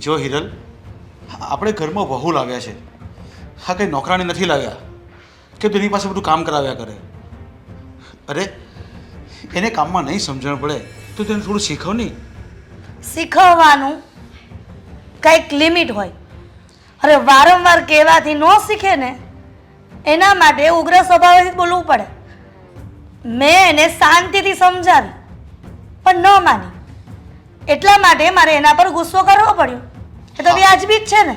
જો હિરલ, આપણે ઘરમાં વહુ લાવ્યા છે. હા, કંઈ નોકરાણી નથી લાવ્યા કે તેની પાસે બધું કામ કરાવ્યા કરે. અરે, એને કામમાં નહીં સમજણ પડે તો તેને થોડું શીખવ નહીં શીખવવાનું કંઈક લિમિટ હોય. અરે, વારંવાર કહેવાથી ન શીખે ને, એના માટે ઉગ્ર સ્વભાવેથી બોલવું પડે. મેં એને શાંતિથી સમજાવી, પણ ન માની. એટલા માટે મારે એના પર ગુસ્સો કરવો પડ્યો. એ તો વ્યાજબી જ છે ને.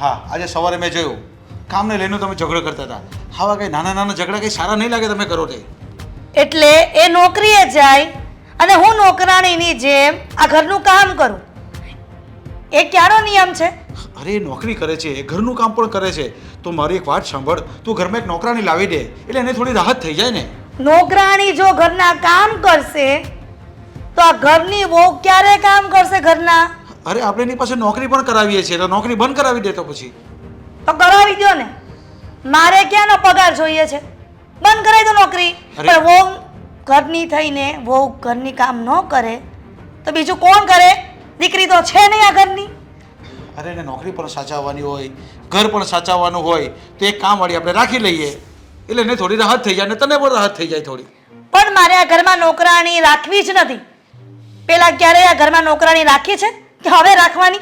હા આજે સવારે મેં જોયું. કામને લઈને તમે ઝઘડો કરતા હતા. આવા કંઈ નાના નાના ઝઘડા કંઈ સારા નહીં લાગે તમે કરો તે. એટલે એ નોકરીએ જાય અને હું નોકરાણીની જેમ આ ઘરનું કામ કરું. એ ક્યારો નિયમ છે? અરે નોકરી કરે છે એ ઘરનું કામ પણ કરે છે. તો મારી એક વાત સાંભળ. તું ઘરમાં એક નોકરાણી લાવી દે એટલે એને થોડી રાહત થઈ જાય ને. નોકરાણી જો ઘરના કામ કરશે તો આ ઘરની વહુ ક્યારે કામ કરશે ઘરના? અરે આપણે એની પાસે નોકરી પણ કરાવીએ છીએ તો નોકરી બંધ કરાવી દે તો પછી. તો કરાવી દો ને. મારે ક્યાંનો પગાર જોઈએ છે? બંધ કરાવી દો નોકરી. પણ વહુ ઘરની થઈને વહુ ઘરની કામ ન કરે તો બીજું કોણ કરે? દીકરી તો છે નહીં આ ઘરની. અરે એને નોકરી પણ સાચવવાની હોય ઘર પણ સાચવવાનું હોય તો એક કામવાળી આપણે રાખી લઈએ. એટલે એને થોડી રાહત થઈ જાય અને તને પણ રાહત થઈ જાય થોડી. પણ મારે આ ઘરમાં નોકરાણી રાખવી જ નથી. પેલા ક્યારે આ ઘરમાં નોકરાણી રાખી છે? હવે રાખવાની?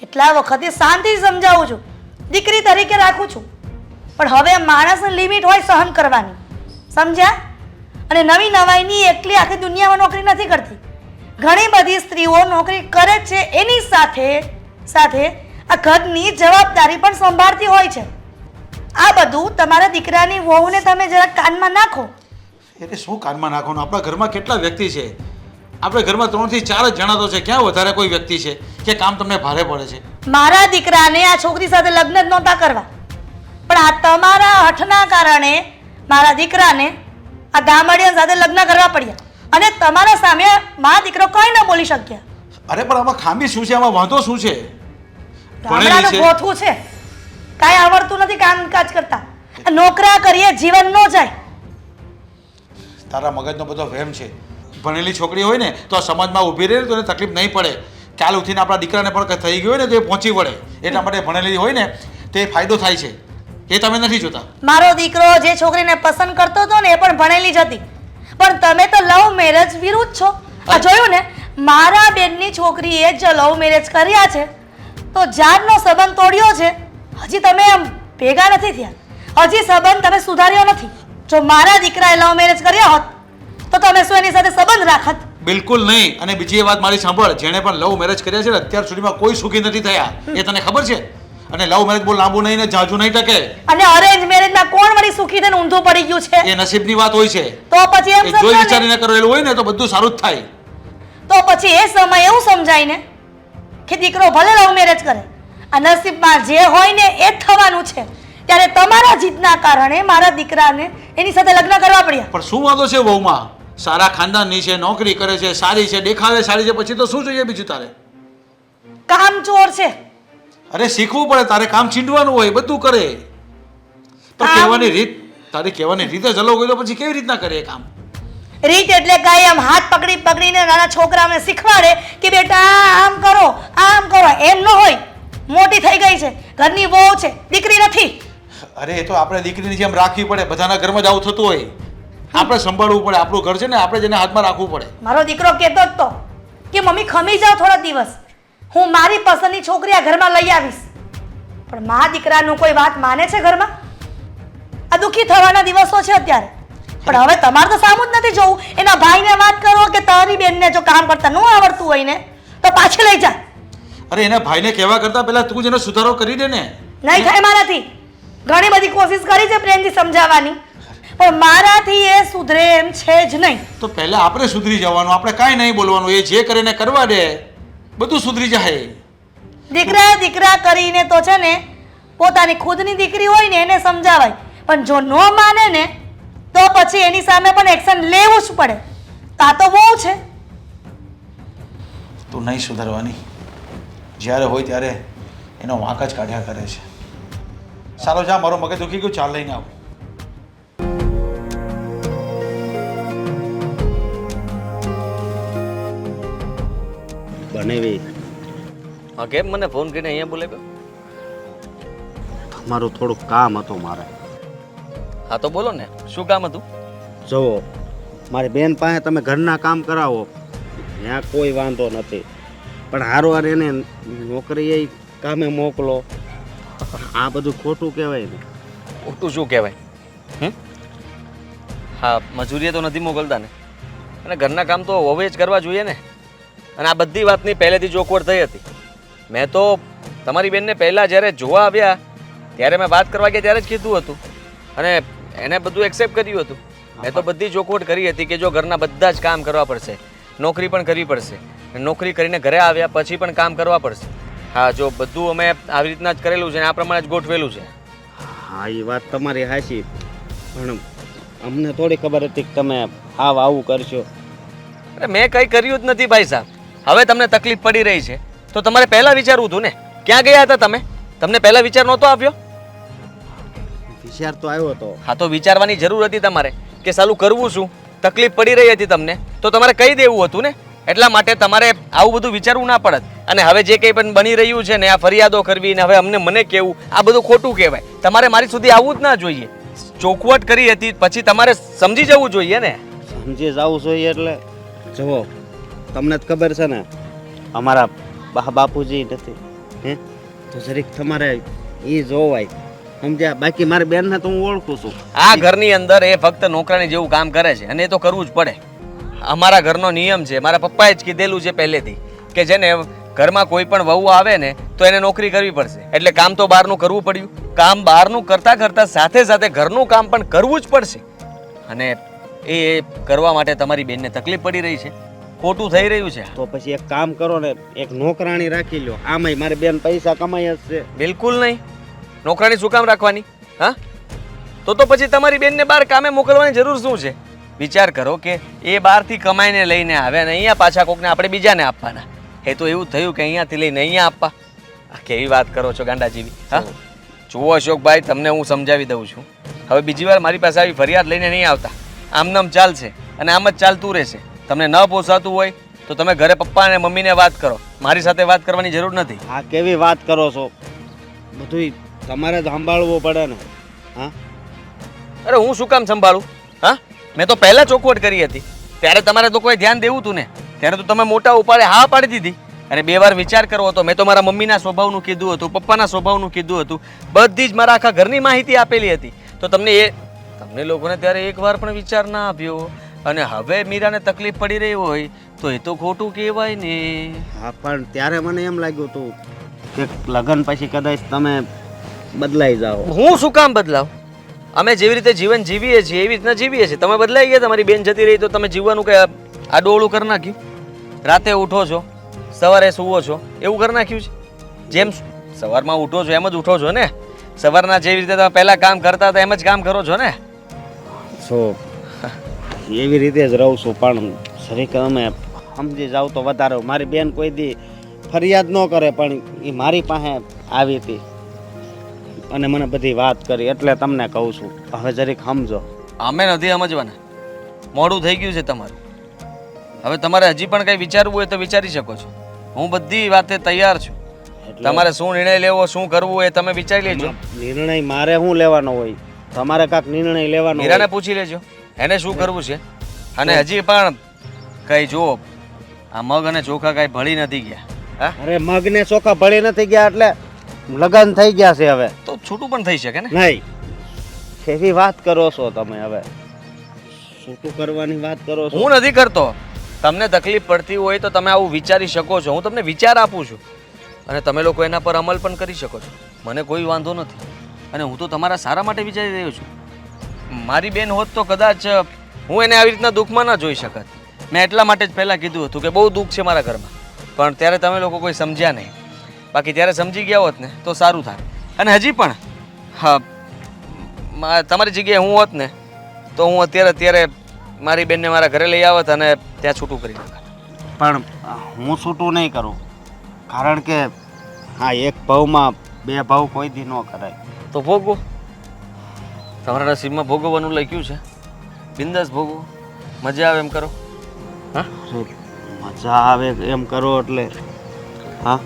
કેટલા વખતે શાંતિ સમજાવું છું. દીકરી તરીકે રાખું છું. પણ હવે માણસની લિમિટ હોય સહન કરવાની. સમજ્યા? અને નવી નવાઈની એકલી આખી દુનિયામાં નોકરી નથી કરતી. ઘણી બધી સ્ત્રીઓ નોકરી કરે છે એની સાથે સાથે આ ઘરની જવાબદારી પણ સંભાળતી હોય છે. આ બધું તમારા દીકરાની વહુને તમે જરા કાનમાં નાખો. એટલે શું કાનમાં નાખવાનું? આપણા ઘરમાં કેટલા વ્યક્તિ છે? આપણે ઘરમાં ત્રણથી ચાર જ જણા તો છે. ક્યાં વધારે કોઈ વ્યક્તિ છે કે કામ તમને ભારે પડે છે? મારા દીકરાને આ છોકરી સાથે લગ્ન જ નહોતા કરવા. પણ આ તમારા હઠના કારણે મારા દીકરાને આ ગામડિયા સાથે લગ્ન કરવા પડ્યા. અને તમારા સામે મારા દીકરો કંઈ ન બોલી શક્યા. અરે પણ આમાં ખામી શું છે? આમાં વાંધો શું છે? ગામડાનું ગોથું છે. કાંઈ આવડતું નથી કામકાજ કરતા. નોકરા કરીએ જીવન ન જાય. તારા મગજનો બધો વહેમ છે. ભણેલી છોકરી હોય ને તો સમાજમાં ઊભી રહે તો એને તકલીફ નહીં પડે. કાલ ઉઠીને આપણા દીકરાને પણ થઈ ગયું હોય ને તો એ પહોંચી વળે. એટલા માટે ભણેલી હોય ને તે ફાયદો થાય છે. એ તમે નથી જોતા. મારો દીકરો જે છોકરીને પસંદ કરતો હતો ને એ પણ ભણેલી જ હતી. પણ તમે તો લવ મેરેજ વિરુદ્ધ છો. આ જોયું ને મારા બેનની છોકરીએ જ લવ મેરેજ કર્યા છે. તો જાનનો સંબંધ તોડ્યો છે. હજી તમે આમ ભેગા નથી થયા. હજી સંબંધ તમે સુધાર્યો નથી. જો મારા દીકરાએ લવ મેરેજ કર્યા હોત તો તમે શું એની સાથે સંબંધ રાખત? બિલકુલ નહીં. અને બીજી એ વાત મારી સાંભળ. જેણે પણ લવ મેરેજ કર્યા છે ને અત્યાર સુધીમાં કોઈ સુખી નથી થયા. એ તને ખબર છે? અને લવ મેરેજ બહુ લાંબુ નહીં ને જાજુ નહીં ટકે. અને અરેન્જ મેરેજમાં કોણ વળી સુખી થઈને ઊંધું પડી ગયું છે? એ નસીબની વાત હોય છે. તો પછી એમ જોઈ વિચારીને કરેલું હોય ને તો બધું સારું જ થાય. તો પછી એ સમય એવું સમજાય ને કે દીકરો ભલે લવ મેરેજ કરે આ નસીબમાં જે હોય ને એ થવાનું છે. ત્યારે તમારા જીતના કારણે મારા દીકરાને એની સાથે લગ્ન કરવા પડ્યા. પણ શું વાંધો છે વહુમાં? સારા ખાનદાનની છે નોકરી કરે છે સારી છે દેખાવે સારી છે પછી તો શું જોઈએ બીજું તારે? કામ ચોર છે. અરે શીખવું પડે તારે કામ છીંડવાનું હોય બધું કરે. પણ કહેવાની રીત તારી કહેવાની રીતે જ અલગ હોય તો પછી કેવી રીતના કરે કામ? રીત એટલે કાંઈ આમ હાથ પકડી પકડીને નાના છોકરાઓને શીખવાડે કે બેટા આમ કરો આમ કરો એમ ન હોય. મોટી થઈ ગઈ છે. ઘરની વહુ છે દીકરી નથી. અરે એ તો આપણે દીકરીની જેમ રાખવી પડે બધાના ઘરમાં જ આવું થતું હોય. આપણે સંભાળવું પડે આપણું ઘર છે ને આપણે જેને હાથમાં રાખવું પડે. મારો દીકરો કહેતો જ તો કે મમ્મી ખમી જાઓ થોડા દિવસ. હું મારી પસંદની છોકરી આ ઘરમાં લઈ આવીશ. પણ મા દીકરાનું કોઈ વાત માને છે ઘરમાં? આ દુઃખી થવાના દિવસો છે અત્યારે. પણ હવે તમારે તો સામું જ નથી જોવું. એના ભાઈને વાત કરો કે તારી બેનને જો કામ કરતા ન આવડતું હોય ને તો પાછી લઈ જા. અરે એના ભાઈને કહેવા કરતા પહેલા તું જ એનો સુધારો કરી દે ને. નહીં થાય મારાથી. ઘણી બધી કોશિશ કરી છે પ્રેમથી સમજાવવાની. પણ મારાથી એ સુધરે એમ છે જ નહીં. તો પહેલા આપણે સુધરી જવાનું આપણે કાંઈ નહીં બોલવાનું એ જે કરે એને કરવા દે બધું સુધરી જાય દીકરા દીકરા કરીને તો છે ને પોતાની ખુદની દીકરી હોય ને એને સમજાવાય. પણ જો ન માને ને તો પછી એની સામે પણ એક્શન લેવું જ પડે. આ તો બહુ છે. તું નહીં સુધારવાની. જ્યારે હોય ત્યારે એનો વાંક જ કાઢ્યા કરે છે. સારો જા મારો મગજ દુખી ગયું ચાલ લઈને આવ. બનેવી હા કેમ મને ફોન કરીને અહીંયા બોલાવ્યો? તમારું થોડુંક કામ હતું મારે. હા તો બોલો ને શું કામ હતું? જુઓ મારી બેન પાસે તમે ઘરના કામ કરાવો. ત્યાં કોઈ વાંધો નથી. પણ હારવાર એને નોકરીએ કામે મોકલો. આ બધું ખોટું કહેવાય ને. ખોટું શું કહેવાય? હા મજૂરીએ તો નથી મોકલતા ને. અને ઘરના કામ તો હવે જ કરવા જોઈએ ને. અને આ બધી વાતની પહેલેથી ચોખવટ થઈ હતી. મેં તો તમારી બેનને પહેલાં જ્યારે જોવા આવ્યા ત્યારે મેં વાત કરવા ગયા ત્યારે જ કીધું હતું. અને એને બધું એક્સેપ્ટ કર્યું હતું. મેં તો બધી જોકવટ કરી હતી કે જો ઘરના બધા જ કામ કરવા પડશે નોકરી પણ કરવી પડશે નોકરી કરીને ઘરે આવ્યા પછી પણ કામ કરવા પડશે. હા જો બધું અમે આવી રીતના જ કરેલું છે આ પ્રમાણે જ ગોઠવેલું છે. હા એ વાત તમારી હાચી પણ અમને થોડી ખબર હતી કે તમે આવ આવું કરશો. અરે મેં કંઈ કર્યું જ નથી ભાઈ સાહેબ. હવે તમને તકલીફ પડી રહી છે. તો તમારે પહેલાં વિચારવું હતું ને? ક્યાં ગયા હતા તમે? તમને પહેલાં વિચાર નહોતો આવ્યો? વિચાર તો આવ્યો હતો હા તો વિચારવાની જરૂર હતી તમારે કે સાલું કરવું શું? તકલીફ પડી રહી હતી તમને. તો તમારે કહી દેવું હતું ને? એટલા માટે તમારે આવું બધું વિચારવું ના પડત. અને હવે જે કંઈ પણ બની રહ્યું છે ને આ ફરિયાદો કરવી ને હવે અમને મને કહેવું આ બધું ખોટું કહેવાય. તમારે મારી સુધી આવવું જ ના જોઈએ. ચોખવટ કરી હતી પછી તમારે સમજી જવું જોઈએ ને? સમજી જવું જોઈએ એટલે. જુઓ તમને જ ખબર છે ને, અમારા બા, બાપુજી નથી. હે? તો જરીક તમારે એ જોવાય. સમજ્યા? બાકી મારી બેનને તો હું ઓળખું છું. આ ઘરની અંદર એ ફક્ત નોકરાની જેવું કામ કરે છે અને એ તો કરવું જ પડે. અમારા ઘરનો નિયમ છે, મારા પપ્પાએ જ કીધેલું છે પહેલેથી કે જેને ઘરમાં કોઈ પણ વહુ આવે ને, તો એને નોકરી કરવી પડશે. એટલે કામ તો બહારનું કરવું પડ્યું. કામ બહારનું કરતાં કરતાં સાથે સાથે ઘરનું કામ પણ કરવું જ પડશે. અને એ કરવા માટે તમારી બેનને તકલીફ પડી રહી છે. ખોટું થઈ રહ્યું છે. તો પછી એક કામ કરો ને એક નોકરાણી રાખી લો આમાંય મારે બેન પૈસા કમાઈ જ છે. બિલકુલ નહીં. નોકરાણી શું કામ રાખવાની? હા? તો તો પછી તમારી બેનને બહાર કામે મોકલવાની જરૂર શું છે? વિચાર કરો કે એ બહારથી કમાઈને લઈને આવે અને અહીંયા પાછા કોકને આપણે બીજાને આપવાના. એ તો એવું થયું કે અહીંયાથી લઈને અહીંયા આપવા. કેવી વાત કરો છો ગાંડાજીવી હા? જુઓ અશોકભાઈ તમને હું સમજાવી દઉં છું. હવે બીજી વાર મારી પાસે આવી ફરિયાદ લઈને નહીં આવતા. આમનામ ચાલશે અને આમ જ ચાલતું રહેશે. તમને ન પોસાતું હોય તો તમે ઘરે પપ્પા અને મમ્મીને વાત કરો. મારી સાથે વાત કરવાની જરૂર નથી. આ કેવી વાત કરો છો? બધુંય તમારે જ સંભાળવું પડે ને. હા? અરે હું શું કામ સંભાળું? હા? મેં તો પહેલાં ચોખવટ કરી હતી. ત્યારે તમારે તો કોઈ ધ્યાન દેવું હતું ને. ત્યારે તો તમે મોટા ઉપાડે હા પાડી દીધી. અને બે વાર વિચાર કરવો હતો. મેં તો મારા મમ્મીના સ્વભાવનું કીધું હતું પપ્પાના સ્વભાવનું કીધું હતું. બધી જ મારા આખા ઘરની માહિતી આપેલી હતી. તો તમને એ તમને લોકોને ત્યારે એક વાર પણ વિચાર ના આપ્યો અને હવે મીરાને તકલીફ પડી રહી હોય તો એ તો ખોટું કહેવાય ને. હા પણ ત્યારે મને એમ લાગ્યું હતું કે લગ્ન પછી કદાચ તમે બદલાઈ જાઓ. હું શું કામ બદલાવ? અમે જેવી રીતે જીવન જીવીએ છીએ એવી રીતના જીવીએ છીએ. તમે બદલાઈ ગયા તમારી બેન જતી રહી તો તમે જીવવાનું કે આડોળું કરી નાખ્યું? રાતે ઉઠો છો સવારે સૂવો છો એવું કરી નાખ્યું છે? જેમ સવારમાં ઉઠો છો એમ જ ઉઠો છો ને? સવારના જેવી રીતે તમે પહેલાં કામ કરતા હતા એમ જ કામ કરો છો ને? સો એવી રીતે જ રહું છું પણ જરીક અમે સમજી જાવ તો વધારે. મારી બેન કોઈ દી ફરિયાદ ન કરે પણ એ મારી પાસે આવી હતી. અને મને બધી વાત કરી એટલે તમને કહું છું હવે જરીક સમજો. અમે નથી સમજવાના. મોડું થઈ ગયું છે તમારું. હવે તમારે હજી પણ કંઈ વિચારવું હોય તો વિચારી શકો છો. હું બધી વાતે તૈયાર છું. તમારે શું નિર્ણય લેવો શું કરવું એ તમે વિચારી લેજો. નિર્ણય મારે શું લેવાનો હોય? તમારે કાંક નિર્ણય લેવાનો મીરાને પૂછી લેજો. એને શું કરવું છે? અને હજી પણ કઈ જુઓ આ મગ અને ચોખા કઈ ભળી નથી ગયા. અરે મગને ચોખા ભળી નથી ગયા એટલે લગન થઈ ગયા છે હવે. તો છૂટું પણ થઈ શકે ને? નહીં. કેવી વાત કરો છો તમે હવે? છૂટું કરવાની વાત કરો છો? હું નથી કરતો. તમને તકલીફ પડતી હોય તો તમે આવું વિચારી શકો છો. હું તમને વિચાર આપું છું. અને તમે લોકો એના પર અમલ પણ કરી શકો છો. મને કોઈ વાંધો નથી. અને હું તો તમારા સારા માટે વિચારી રહ્યો છું. મારી બેન હોત તો કદાચ હું એને આવી રીતના દુઃખમાં ન જોઈ શકત. મેં એટલા માટે જ પહેલાં કીધું હતું કે બહુ દુઃખ છે મારા ઘરમાં. પણ ત્યારે તમે લોકો કોઈ સમજ્યા નહીં. બાકી ત્યારે સમજી ગયા હોત ને તો સારું થાય અને હજી પણ હા મા- તમારી જગ્યાએ હું હોત ને તો હું અત્યારે અત્યારે મારી બેનને મારા ઘરે લઈ આવત અને ત્યાં છૂટું કરી નાખત. પણ હું છૂટું નહીં કરું. કારણ કે હા એક ભાવમાં બે ભાવ કોઈ દી ન કરાય. તો ભોગવો. તમારા નસીબમાં ભોગવવાનું લખ્યું છે. બિંદાસ ભોગવો. મજા આવે એમ કરો. હા? મજા આવે એમ કરો એટલે. હા?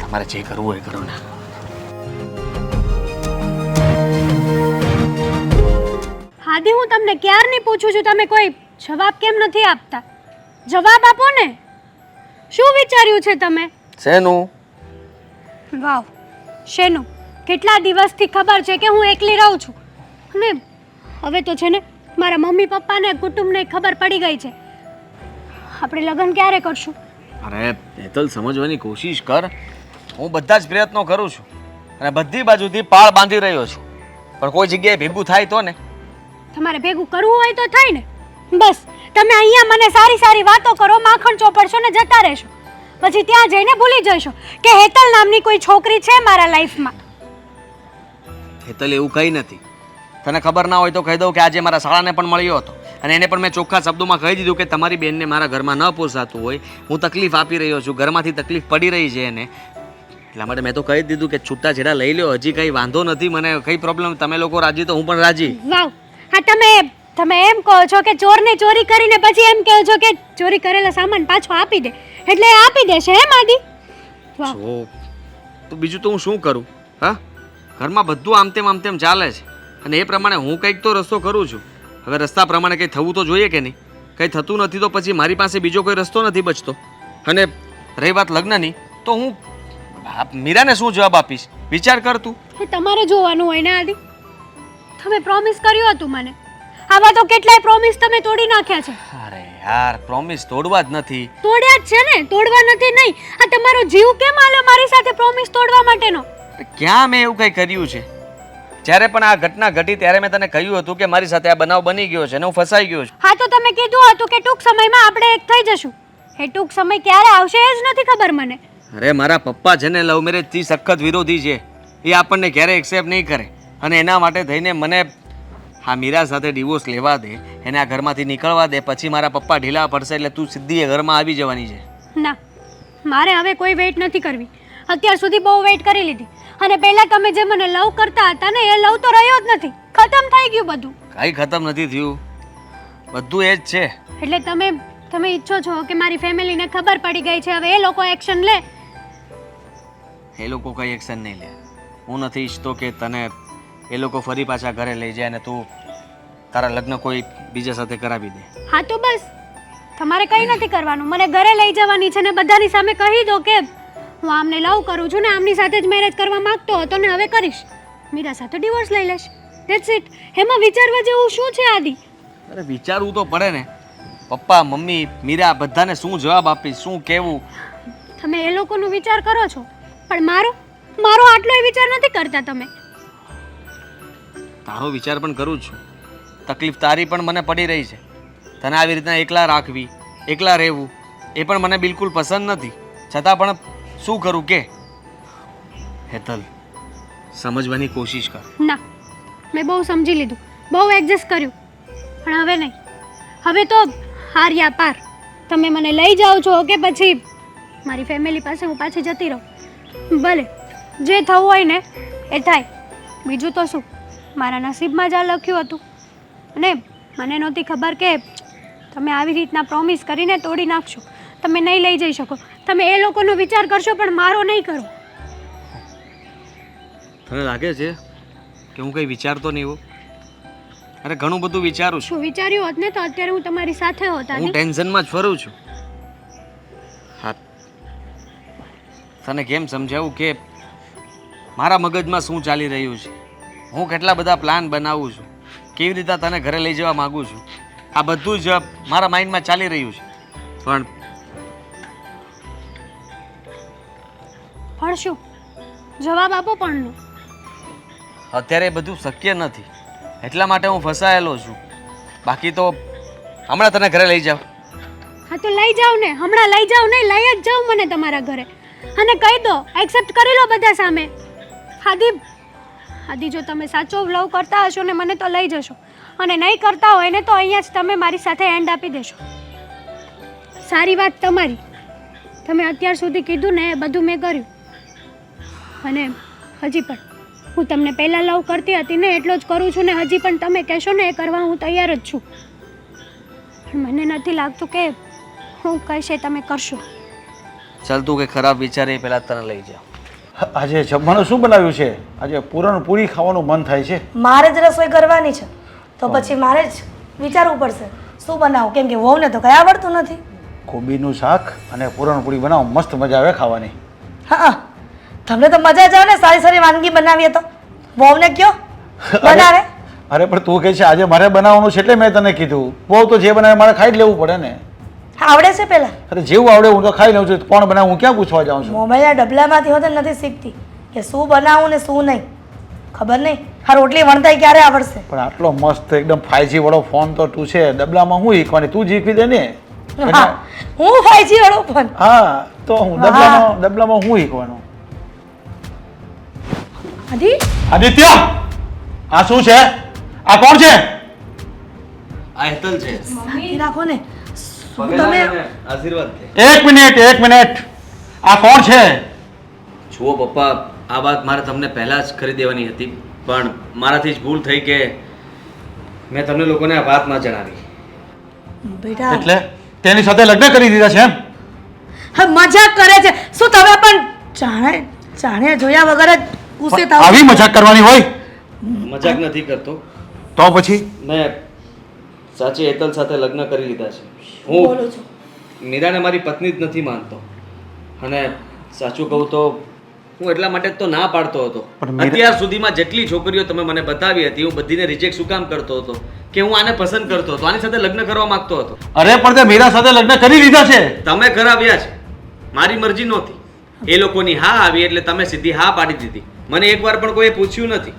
તમારે જે કરવું હોય કરો ને. હાદી હું તમને ક્યારની પૂછું છું? તમે કોઈ જવાબ કેમ નથી આપતા? જવાબ આપો ને. શું વિચાર્યું છે તમે? શેનું? વાવ શેનું? કેટલા દિવસથી ખબર છે કે હું એકલી રહું છું? અને હવે તો છે ને મારા મમ્મી પપ્પાને કુટુંબને ખબર પડી ગઈ છે. આપણે લગ્ન ક્યારે કરશું? અરે હેતલ સમજવાની કોશિશ કર. હું બધા જ પ્રયત્નો કરું છું અને બધી બાજુથી પાળ બાંધી રહ્યો છું. પણ કોઈ જગ્યાએ ભેગું થાય તો ને? તમારે ભેગું કરવું હોય તો થાય ને. બસ તમે અહીંયા મને સારી સારી વાતો કરો માખણ ચોપડશો ને જતા રહેશો. પછી ત્યાં જઈને ભૂલી જશો કે હેતલ નામની કોઈ છોકરી છે મારા લાઈફમાં હેતલ એવું કંઈ નથી. તને ખબર ના હોય તો કહી દઉં કે આજે મારા શાળાને પણ મળ્યો હતો. અને એને પણ મેં ચોખ્ખા શબ્દોમાં કહી દીધું કે તમારી બેનને મારા ઘરમાં ન પોસાતું હોય. હું તકલીફ આપી રહ્યો છું ઘરમાંથી તકલીફ પડી રહી છે એને. એટલા માટે મેં તો કહી દીધું કે છૂટાછેડા લઈ લ્યો હજી કંઈ વાંધો નથી મને કંઈ પ્રોબ્લેમ તમે લોકો રાજી તો હું પણ રાજી. વાવ. હા તમે તમે એમ કહો છો કે ચોરને ચોરી કરીને પછી એમ કહો છો કે ચોરી કરેલા સામાન પાછો આપી દે. એટલે આપી દેશે હે માદી? વાહ તો બીજું તો હું શું કરું? હા? ઘરમાં બધું આમ તેમ આમ તેમ ચાલે છે. અને એ પ્રમાણે હું કંઈક તો રસ્તો કરું છું. હવે રસ્તા પ્રમાણે કંઈ થવું તો જોઈએ કે નહીં? કંઈ થતું નથી તો પછી મારી પાસે બીજો કોઈ રસ્તો નથી બચતો. અને રહી વાત લગ્નની તો હું મીરાને શું જવાબ આપીશ? વિચાર કર તું. તમારે જોવાનું હોય ને આદિ? તમે પ્રોમિસ કર્યું હતું મને. આવા તો કેટલાય પ્રોમિસ તમે તોડી નાખ્યા છે. અરે યાર પ્રોમિસ તોડવા જ નથી. તોડ્યા જ છે ને તોડવા નથી નહીં. આ તમારો જીવ કેમ આલ્યો મારી સાથે પ્રોમિસ તોડવા માટેનો? ક્યાં મેં એવું કંઈ કર્યું છે? જ્યારે પણ આ ઘટના ઘટી ત્યારે મેં તને કહ્યું હતું કે મારી સાથે આ બનાવ બની ગયો છે અને હું ફસાઈ ગયો છું. હા તો તમે કીધું હતું કે ટૂંક સમયમાં આપણે એક થઈ જશું. એ ટૂંક સમય ક્યારે આવશે એ જ નથી ખબર મને. અરે મારા પપ્પા છે ને લવ મેરેજથી સખત વિરોધી છે. એ આપણને ક્યારેય એક્સેપ્ટ નહીં કરે. અને એના માટે થઈને મને હા મીરા સાથે ડિવોર્સ લેવા દે એને આ ઘરમાંથી નીકળવા દે પછી મારા પપ્પા ઢીલા પડશે એટલે તું સીધી એ ઘરમાં આવી જવાની છે. ના મારે હવે કોઈ વેઇટ નથી કરવી. અત્યાર સુધી બહુ વેઇટ કરી લીધી. અને પહેલા તમે જે મને લવ કરતા હતા ને એ લવ તો રહ્યો જ નથી. ખતમ થઈ ગયું બધું. કઈ ખતમ નથી થયું. બધું એ જ છે. એટલે તમે તમે ઈચ્છો છો કે મારી ફેમિલીને ખબર પડી ગઈ છે હવે એ લોકો એક્શન લે? એ લોકો કંઈ એક્શન નહીં લે. હું નથી ઈચ્છતો કે તને એ લોકો ફરી પાછા ઘરે લઈ જાય અને તું તારા લગ્ન કોઈ બીજા સાથે કરાવી દે. હા તો બસ. તમારે કંઈ નથી કરવાનું. મને ઘરે લઈ જવાની છે ને બધાની સામે કહી દો કે હું આમને લવ કરું છું ને આમની સાથે જ મેરેજ કરવા માંગતો હતો ને હવે કરીશ. મીરા સાથે ડિવોર્સ લઈ લઈશ ધેટ્સ ઇટ એમાં વિચારવા જેવું શું છે આદિ? અરે વિચારવું તો પડે ને. પપ્પા મમ્મી મીરા બધાને શું જવાબ આપીશ શું કહેવું? તમે એ લોકોનો વિચાર કરો છો. પણ મારો મારો આટલો વિચાર નથી કરતા તમે. તારો વિચાર પણ કરું છું. તકલીફ તારી પણ મને પડી રહી છે. તને આવી રીતના એકલા રાખવી એકલા રહેવું એ પણ મને બિલકુલ પસંદ નથી. છતાં પણ શું કરું કે? હેતલ, સમજવાની કોશિશ કર. ના, મેં બહુ સમજી લીધું. બહુ એડજસ્ટ કર્યું. પણ હવે નહીં. હવે તો હાર્યા પાર. તમે મને લઈ જાઓ છો કે પછી મારી ફેમિલી પાસે હું પાછી જતી રહું? ભલે, જે થવું હોય ને, એ થાય. બીજું તો શું? મારા નસીબમાં જ આ લખ્યું હતું. અને મને નહોતી ખબર કે તમે આવી રીતના પ્રોમિસ કરીને તોડી નાખશો. તમે નહીં લઈ જઈ શકો. તમે એ લોકોનો વિચાર કરશો પણ મારો નહીં કરો. તને લાગે છે કે હું કંઈ વિચારતો નહીં હોઉં અરે ઘણું બધું વિચારું છું. શું વિચાર્યું હોત ને તો અત્યારે હું તમારી સાથે હોત હું ટેન્શનમાં જ ફરું છું. હા. તને કેમ સમજાવું કે મારા મગજમાં શું ચાલી રહ્યું છે? હું કેટલા બધા પ્લાન બનાવું છું. કેવી રીતે તને ઘરે લઈ જવા માગું છું? આ બધું જ મારા માઇન્ડમાં ચાલી રહ્યું છે. પણ પણ શું? જવાબ આપો પણનો. અત્યારે બધું શક્ય નથી. એટલા માટે હું ફસાયેલો છું. બાકી તો હમણાં તને ઘરે લઈ જાઉં હા તો લઈ જાઓ ને. હમણાં લઈ જાઓ ને લઈ જ જાઓ મને તમારા ઘરે. અને કહી દો એક્સેપ્ટ કરી લો બધા સામે. હાદી હાદી જો તમે સાચો લવ કરતા હશો ને મને તો લઈ જશો. અને નહીં કરતા હોય ને તો અહીંયા જ તમે મારી સાથે એન્ડ આપી દેશો. સારી વાત તમારી. તમે અત્યાર સુધી કીધું ને એ બધું મેં કર્યું. અને હજી પણ. હું તમને પહેલાં લવ કરતી હતી ને એટલો જ કરું છું ને હજી પણ તમે કહેશો ને એ કરવા હું તૈયાર જ છું. પણ મને નથી લાગતું કે હું કહેશે તમે કરશો. ચાલ તું કે ખરાબ વિચારે એ પહેલાં તને લઈ જાઉં આજે જમવાનું શું બનાવ્યું છે? આજે પૂરણ પૂરી ખાવાનું મન થાય છે. મારે જ રસોઈ કરવાની છે. તો પછી મારે જ વિચારવું પડશે. શું બનાવું? કેમ કે વહુને તો કઈ આવડતું નથી. કોબીનું શાક અને પૂરણપૂરી બનાવો. મસ્ત મજા આવે ખાવાની. હા. તમને તો મજા જ આવે ને સારી સારી વાનગી બનાવીએ તો. વહુને કયો? બનાવે? અરે પણ તું કહે છે આજે મારે બનાવવાનું છે એટલે મેં તને કીધું. બહુ તો જે બનાવે મારે ખાઈ જ લેવું પડે ને. આવડે છે પેલા. અરે જેવું આવડે હું તો ખાઈ લઉં છું. કોણ બનાવું? હું ક્યાં પૂછવા જાઉં છું? મોબાઈલના ડબલામાંથી હોતે નથી શીખતી. કે શું બનાવું ને શું નહીં. ખબર નહીં? આ રોટલી વણતાય ક્યારે આવડશે? પણ આટલો મસ્ત એકદમ ફાઈજી વાળો ફોન તો તું છે. ડબલામાં હું શીખવાની? તું શીખવી દે ને. હા હું ફાઈજી વાળો ફોન. હા તો હું. ડબલામાં ડબલામાં હું શીખવાનું? આદિ? આદિત્ય આ શું છે? આ કોણ છે? આ હેતલ છે. મમ્મી. રાખો ને. તમે આશીર્વાદ દે એક મિનિટ એક મિનિટ. આ કોણ છે? જુઓ પપ્પા આ વાત મારે તમને પહેલા જ કરી દેવાની હતી પણ મારાથી જ ભૂલ થઈ કે મેં તમને લોકોને આ વાત ના જણાવી. બેટા. એટલે તેની સાથે લગ્ન કરી દીધા છે એમ? હા મજાક કરે છે. શું તમે પણ જાણે જાણે જોયા વગર જ ગુસ્સે થાવ આવી મજાક કરવાની હોય? મજાક નથી કરતો. તો પછી? મેં સાચી હેતલ સાથે લગ્ન કરી લીધા છે. બોલો હું છો. મીરાને મારી પત્ની જ નથી માનતો. અને સાચું કહું તો હું એટલા માટે જ તો ના પાડતો હતો. પણ મીરા- અત્યાર સુધીમાં જેટલી છોકરીઓ તમે મને બતાવી હતી હું બધીને રિજેક્ટ શું કામ કરતો હતો? કે હું આને પસંદ કરતો હતો આની સાથે લગ્ન કરવા માંગતો હતો? અરે પણ તે મીરા સાથે લગ્ન કરી લીધા છે. તમે કરાવ્યા છે. મારી મરજી નહોતી. એ લોકોની હા આવી એટલે તમે સીધી હા પાડી દીધી. મને એકવાર પણ કોઈએ પૂછ્યું નથી.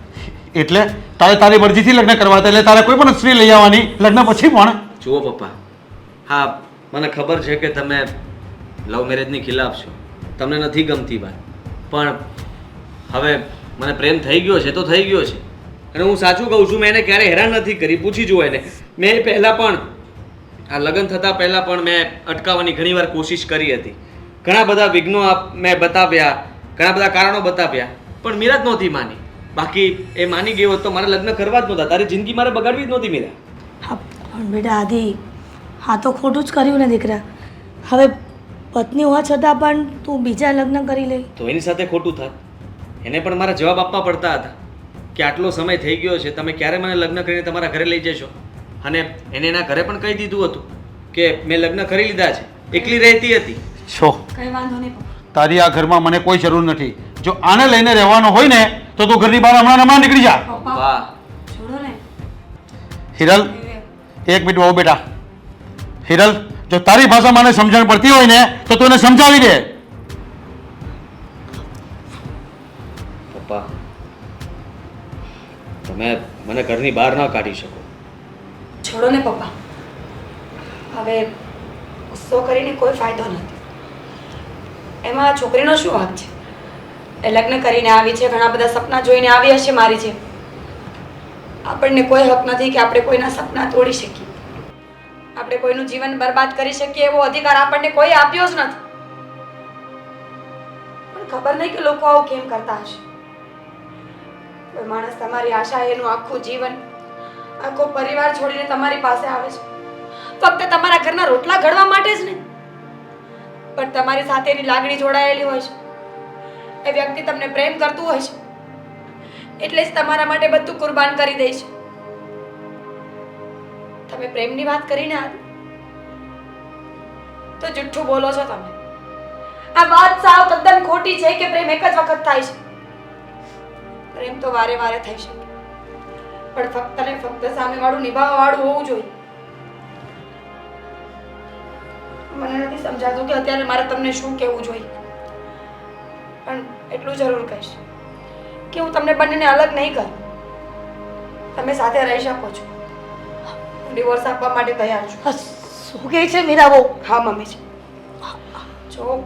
એટલે તારે તારી મરજીથી લગ્ન કરવા હતા એટલે તારે કોઈ પણ સ્ત્રી લઈ આવવાની લગ્ન પછી પણ? જુઓ પપ્પા હા મને ખબર છે કે તમે લવ મેરેજની ખિલાફ છો. તમને નથી ગમતી વાત. પણ હવે મને પ્રેમ થઈ ગયો છે તો થઈ ગયો છે. અને હું સાચું કહું છું મેં એને ક્યારેય હેરાન નથી કરી. પૂછી જુઓ એને. મેં પહેલાં પણ આ લગ્ન થતાં પહેલાં પણ મેં અટકાવવાની ઘણીવાર કોશિશ કરી હતી. ઘણા બધા વિઘ્નો મેં બતાવ્યા ઘણા બધા કારણો બતાવ્યા. પણ મીરા જ નહોતી માની. બાકી એ માની ગયો હોત તો મારે લગ્ન કરવા જ નહોતા. તારી જિંદગી મારે બગાડવી જ નહોતી મીરા. હા પણ બેટા આદિ હા તો ખોટું જ કર્યું ને દીકરા. હવે પત્ની હોવા છતાં પણ તું બીજા લગ્ન કરી લે તો એની સાથે ખોટું થાત. એને પણ મારા જવાબ આપવા પડતા હતા કે આટલો સમય થઈ ગયો છે તમે ક્યારે મને લગ્ન કરીને તમારા ઘરે લઈ જશો? અને એને એના ઘરે પણ કહી દીધું હતું કે મેં લગ્ન કરી લીધા છે. એકલી રહેતી હતી. છો. કઈ વાંધો નહીં. તારી આ ઘરમાં મને કોઈ જરૂર નથી. જો આને લઈને રહેવાનો હોય ને તો તું ઘરની બહાર હમણાં ને હમણાં નીકળી જા. વાહ. છોડો ને. હિરલ એક મિનિટ બહુ બેટા. હિરલ જો તારી ભાષા મને સમજણ પડતી હોય ને તો તું એને સમજાવી દે. પપ્પા તમે મને ઘરની બહાર ના કાઢી શકો. છોડો ને પપ્પા. હવે ગુસ્સો કરીને કોઈ ફાયદો નથી. એમાં છોકરીનો શું વાંક છે? લગ્ન કરીને આવી છે, ઘણા બધા સપના જોઈને આવી હશે મારી જેમ. આપણને કોઈ હક નથી કે આપણે કોઈના સપના તોડી શકીએ. આપણે કોઈનું જીવન બરબાદ કરી શકીએ એવો અધિકાર આપણને કોઈ આપ્યો જ નથી. પણ ખબર નહીં કે લોકો આવું કેમ કરતા હશે. કોઈ માણસ તમારી આશા, એનું આખું જીવન, આખો પરિવાર છોડીને તમારી પાસે આવે છે. ફક્ત તમારા ઘરના રોટલા ઘડવા માટે જ નહીં. પણ તમારી સાથે એની લાગણી જોડાયેલી હોય છે. એ વ્યક્તિ તમને પ્રેમ કરતું હોય છે. એટલે જ તમારા માટે બધું કુરબાન કરી દે છે. તમે પ્રેમની વાત કરીને આ તો જુઠ્ઠું બોલો છો તમે. આ વાત સાવ તદ્દન ખોટી છે કે પ્રેમ એક જ વખત થાય છે. પ્રેમ તો વારે વારે થઈ શકે. પણ ફક્ત ને ફક્ત સામેવાળું નિભાવવા વાળું હોવું જોઈએ. મને નથી સમજાતું કે અત્યારે મારે તમને શું કહેવું જોઈએ. પણ એટલું જરૂર કહીશ કે હું તમને બંનેને અલગ નહીં કરું. તમે સાથે રહી શકો છો. ડિવોર્સ આપવા માટે તૈયાર છું. શું કહે છે મીરા બહુ? હા મમ્મી છે જો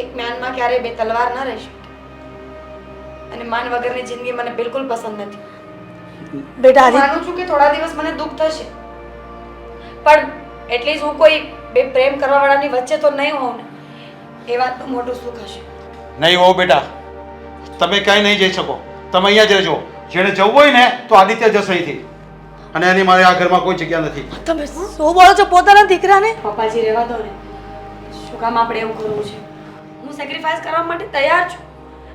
એક મ્યાનમાં ક્યારેય બે તલવાર ન રહી શકે. અને માન વગરની જિંદગી મને બિલકુલ પસંદ નથી. બેટા માનું છું કે થોડા દિવસ મને દુઃખ થશે. પણ એટલીસ્ટ હું કોઈ બે પ્રેમ કરવાવાળાની વચ્ચે તો નહીં હોઉં ને. એ વાતનું મોટું સુખ હશે નહીં હો બેટા. તમે ક્યાંય નહીં જઈ શકો. તમે અહીંયા જ રહેજો. જેને જવું હોય ને તો આદિત્ય જશે અહીંથી. અને એની મારે આ ઘરમાં કોઈ જગ્યા નથી. તમે શું બોલો છો? પોતાના દીકરાને? પપ્પાજી રહેવા દો ને. શું કામ આપણે એવું કરવું છે? હું સેક્રિફાઈસ કરવા માટે તૈયાર છું.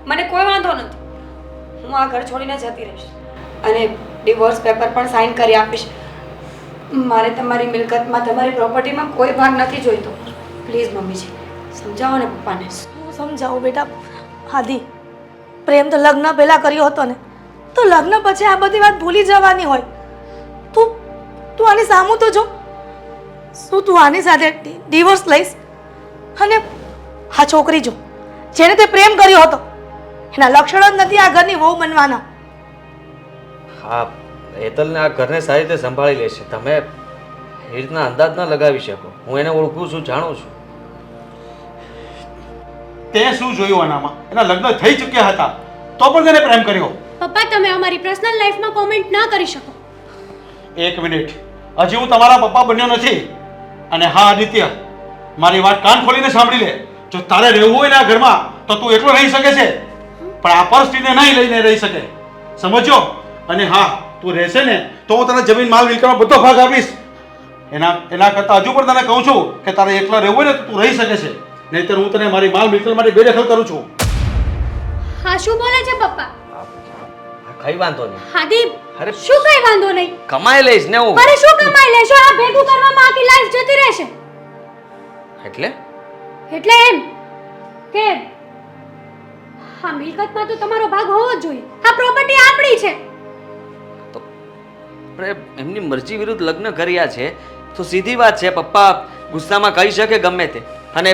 મને કોઈ વાંધો નથી. હું આ ઘર છોડીને જતી રહીશ. અને ડિવોર્સ પેપર પણ સાઇન કરી આપીશ. મારે તમારી મિલકતમાં તમારી પ્રોપર્ટીમાં કોઈ ભાગ નથી જોઈતો. પ્લીઝ મમ્મીજી સમજાવો ને પપ્પાને. સમજાવું બેટા. હાદી પ્રેમ તો લગ્ન પહેલા કર્યો હતો ને. તો લગ્ન પછી આ બધી વાત ભૂલી જવાની હોય. તું તું આની સામું તો જો. શું તું આની સાથે ડિવોર્સ લઈશ? અને આ છોકરી જો જેને તે પ્રેમ કર્યો હતો, એના લક્ષણો જ નથી આ ઘરની વહુ બનવાના. હા હેતલને આ ઘરને સારી રીતે સંભાળી લેશે. તમે એ રીતના અંદાજ ન લગાવી શકો. હું એને ઓળખું છું, જાણું છું. તે શું જોયું આનામાં? એના લગ્ન થઈ ચૂક્યા હતા. તો પણ તેને પ્રેમ કર્યો? પપ્પા તમે અમારી પર્સનલ લાઈફમાં કોમેન્ટ ના કરી શકો. એક મિનિટ. હજી હું તમારા પપ્પા બન્યો નથી. અને હા આદિત્ય મારી વાત કાન ખોલીને સાંભળી લે. જો તારે રહેવું હોય ને આ ઘરમાં તો તું એકલો રહી શકે છે. પણ આ પરિસ્થિતિને નહીં લઈને રહી શકે. સમજો અને હા તું રહેશે ને તો હું તને જમીન માલ વિલકનો બધો ભાગ આપીશ. એના એના કરતાં હજુ પણ તને કહું છું કે તારે એકલા રહેવું હોય ને તો તું રહી શકે છે. નહીંતર હું તને મારી માલ મિલકત માટે બેદખલ કરું છું. હા શું બોલે છે પપ્પા? હા, કઈ વાંધો નહીં. હાદીપ અરે શું કઈ વાંધો નહીં? કમાઈ લઈશ ને હું. અરે શું કમાઈ લેશો? આ ભેગું કરવામાં આખી લાઈફ જતી રહેશે. એટલે? એટલે એમ કે હા મિલકતમાં તો તમારો ભાગ હોવો જ જોઈએ. આ પ્રોપર્ટી આપણી છે. તો આપણે એમની મરજી વિરુદ્ધ લગ્ન કર્યા છે. તો સીધી વાત છે પપ્પા ગુસ્સામાં કહી શકે ગમે તે. અને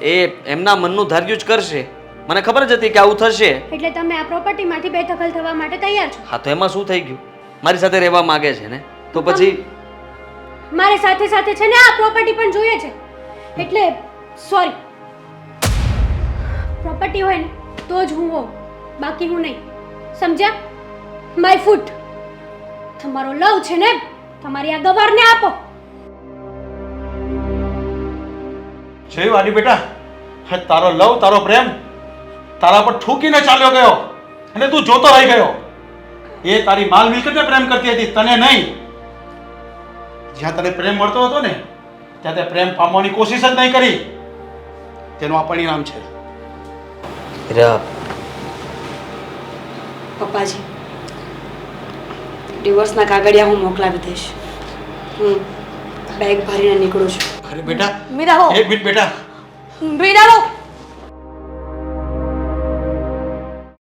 એ એમના મનનું ધાર્યું જ કરશે. મને ખબર જ હતી કે આવું થશે. એટલે તમે આ પ્રોપર્ટીમાંથી બેદખલ થવા માટે તૈયાર છો? હા તો એમાં શું થઈ ગયું? મારી સાથે રહેવા માંગે છે ને? તો પછી? મારે સાથે સાથે છે ને આ પ્રોપર્ટી પણ જોઈએ છે. એટલે સોરી પ્રોપર્ટી હોય ને તો જ હું હોઉં. બાકી હું નહીં. સમજ્યા? માય ફૂટ તમારો લવ છે ને? તમારી આ ગવારને આપો. છે વાડી બેટા? હે તારો લવ તારો પ્રેમ તારા પર ઠૂકીને ચાલ્યો ગયો અને તું જોતો રહી ગયો. એ તારી માલ મિલકતને પ્રેમ કરતી હતી તને નહીં. જ્યાં તને પ્રેમ મળતો હતો ને ત્યાં તે પ્રેમ પામવાની કોશિશ જ નહીં કરી. તેનું આ પરિણામ છે. પપ્પાજી ડિવોર્સના કાગળિયા હું મોકલાવી દઈશ. હું બેગ ભરીને નીકળું છું. અરે બેટા મીરા હો એક મિનિટ બેટા મીરા હો